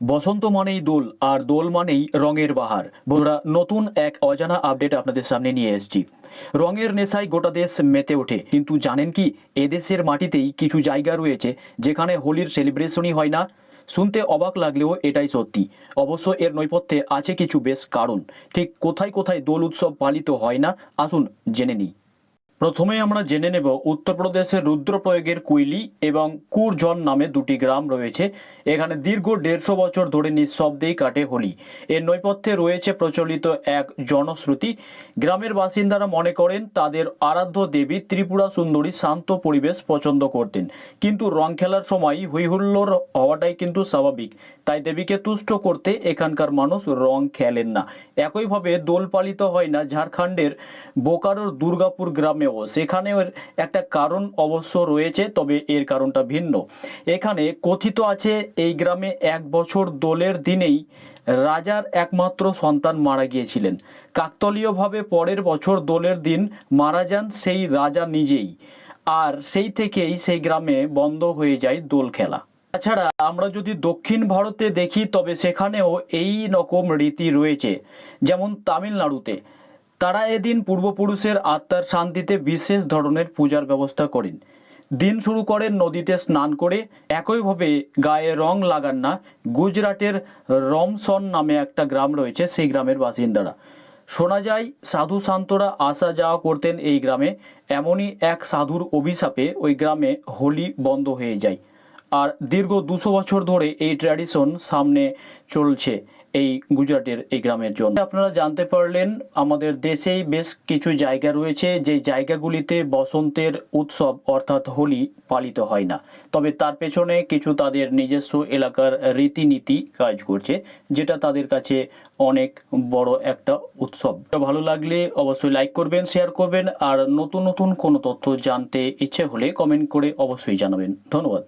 বসন্ত মানেই দোল আর দোল মানেই রঙের বাহার। বন্ধুরা, নতুন এক অজানা আপডেট আপনাদের সামনে নিয়ে এসেছি। রঙের নেশায় গোটা দেশ মেতে ওঠে। কিন্তু জানেন কি, এদেশের মাটিতেই কিছু জায়গা রয়েছে যেখানে হোলির সেলিব্রেশনই হয় না। শুনতে অবাক লাগলেও এটাই সত্যি। অবশ্য এর নৈপথ্যে আছে কিছু বেশ কারণ। ঠিক কোথায় কোথায় দোল উৎসব পালিত হয় না, আসুন জেনে নিই। প্রথমে আমরা জেনে নেব উত্তরপ্রদেশের রুদ্রপ্রয়োগের কুইলি এবং কুরজন নামে দুটি গ্রাম রয়েছে। এখানে দীর্ঘ দেড়শো বছর ধরে নিঃশব্দেই কাটে হোলি। এর নৈপথ্যে রয়েছে প্রচলিত এক জনশ্রুতি। গ্রামের বাসিন্দারা মনে করেন তাদের আরাধ্য দেবী ত্রিপুরা সুন্দরী শান্ত পরিবেশ পছন্দ করতেন। কিন্তু রং খেলার সময় হৈহুল্লোর হওয়াটাই কিন্তু স্বাভাবিক। তাই দেবীকে তুষ্ট করতে এখানকার মানুষ রং খেলেন না। একইভাবে দোল পালিত হয় না ঝাড়খণ্ডের বোকারোর দুর্গাপুর গ্রামেও সেখানেও একটা কারণ অবশ্য রয়েছে, তবে এর কারণটা ভিন্ন। এখানে কথিত আছে, এই গ্রামে এক বছর দোলের দিনেই রাজার একমাত্র সন্তান মারা গিয়েছিলেন। কাকতলীয়ভাবে পরের বছর দোলের দিন মারা যান সেই রাজা নিজেই। আর সেই থেকেই সেই গ্রামে বন্ধ হয়ে যায় দোল খেলা। তাছাড়া আমরা যদি দক্ষিণ ভারতে দেখি, তবে সেখানেও এই রকম রীতি রয়েছে। যেমন তামিলনাড়ুতে তারা এদিন পূর্বপুরুষের আত্মার শান্তিতে বিশেষ ধরনের পূজার ব্যবস্থা করেন। দিন শুরু করেন নদীতে স্নান করে একইভাবে গায়ে রং লাগান না, গুজরাটের রমসন নামে একটা গ্রাম রয়েছে, সেই গ্রামের বাসিন্দারা। শোনা যায়, সাধু শান্তরা আসা যাওয়া করতেন এই গ্রামে, এমনই এক সাধুর অভিশাপে ওই গ্রামে হোলি বন্ধ হয়ে যায়। আর দীর্ঘ দুশো বছর ধরে এই ট্র্যাডিশন সামনে চলছে এই গুজরাটের এই গ্রামের জন্য। আপনারা জানতে পারলেন, আমাদের দেশেই বেশ কিছু জায়গা রয়েছে, যে জায়গাগুলিতে বসন্তের উৎসব অর্থাৎ হোলি পালিত হয় না। তবে তার পেছনে কিছু তাদের নিজস্ব এলাকার রীতিনীতি কাজ করছে, যেটা তাদের কাছে অনেক বড় একটা উৎসব। ভালো লাগলে অবশ্যই লাইক করবেন শেয়ার করবেন, আর নতুন নতুন কোনো তথ্য জানতে ইচ্ছে হলে কমেন্ট করে অবশ্যই জানাবেন। ধন্যবাদ।